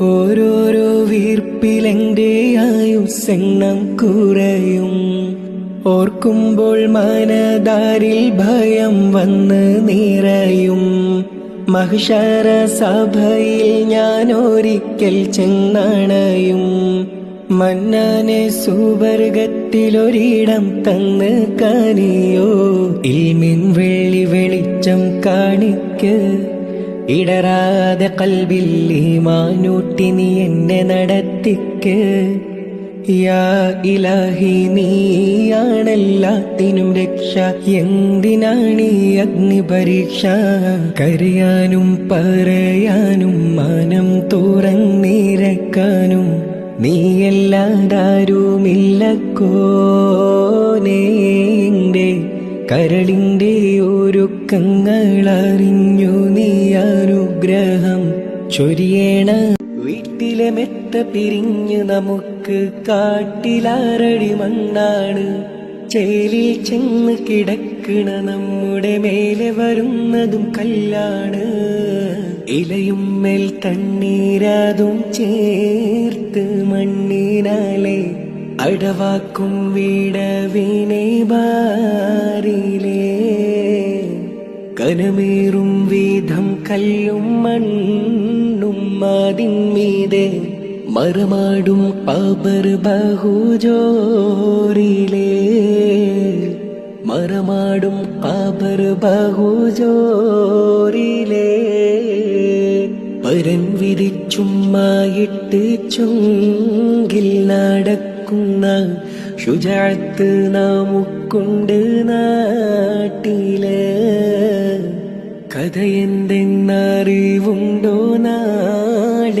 ഓരോരോ വീർപ്പിലെന്റെ ആയുസെണ്ണം കുറയും. ഓർക്കുമ്പോൾ മനതാരിൽ ഭയം വന്ന് നിറയും. മഹിഷാര സഭയിൽ ഞാൻ ഒരിക്കൽ ചെന്നണയും. മന്നാനെ സുവർഗത്തിലൊരിടം തന്ന് കനിയോ ഇൽമിൻ വെള്ളി വെളിച്ചം കാണിക്ക്. ഇടറാതെ കൽവിൽ ഈമാനൂട്ടി നീ എന്നെ നടത്തിക്ക്. യാ ഇലാഹി നീയാണെല്ലാത്തിനും രക്ഷ. എന്തിനാണ് ഈ അഗ്നി പരീക്ഷ കരയാനും പറയാനും മാനം തുറന്നിരക്കാനും. നീയല്ലാതാരുമില്ല കരളിന്റെ ഒരുക്കങ്ങളറിഞ്ഞു നീ അനുഗ്രഹം ചൊരിയേണ. വീട്ടിലെ മെത്ത പിരിഞ്ഞു നമുക്ക് കാട്ടിലാറടി മണ്ണാണ്. ചേലിൽ ചെന്ന് കിടക്കണ നമ്മുടെ മേലെ വരുന്നതും കല്ലാണ്. ഇലയും മേൽ തണ്ണീരാതും ചേർത്ത് മണ്ണിനാലെ അടവാക്കും വീടവിനെ ബാരിലേ കനമേറും വീതം കല്ലും മണ്ണും അതിന്മീതെ മരമാടും പാപർ ബഹുജോറിലേ മരമാടും പാപർ ബഹുജോറിലേ പരൻ വിധിച്ചുമ്മായിട്ട് ചുങ്കിൽ നടക്കുന്ന ശുചാത്ത് നമുക്കുണ്ട് നാട്ടിൽ കഥ എന്തെന്നറിവുണ്ടോ നാ